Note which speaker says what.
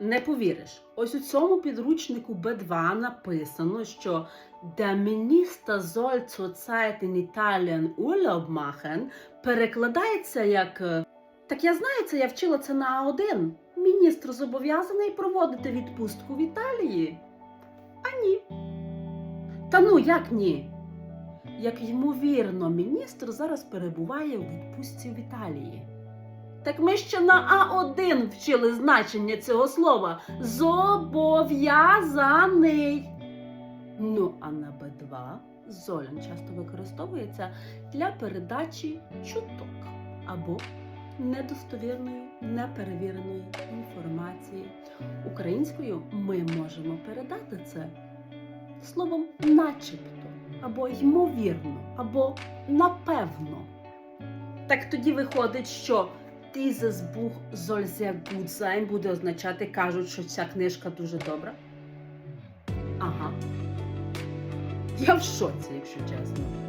Speaker 1: Не повіриш, ось у цьому підручнику Б2 написано, що Der Minister soll zurzeit in Italien перекладається як е, Так я знаю, це я вчила це на А1. Міністр зобов'язаний проводити відпустку в Італії. А ні. Та ну як ні? Як ймовірно, міністр зараз перебуває у відпустці в Італії. Так ми ще на А1 вчили значення цього слова зобов'язаний. Ну, а на Б2 золен часто використовується для передачі чуток або недостовірної, неперевіреної інформації. Українською ми можемо передати це словом начебто, або ймовірно, або напевно. Так тоді виходить, що dieses Buch soll sehr gut sein буде означати, кажуть, що ця книжка дуже добра. Ага. Я в шоці, якщо чесно.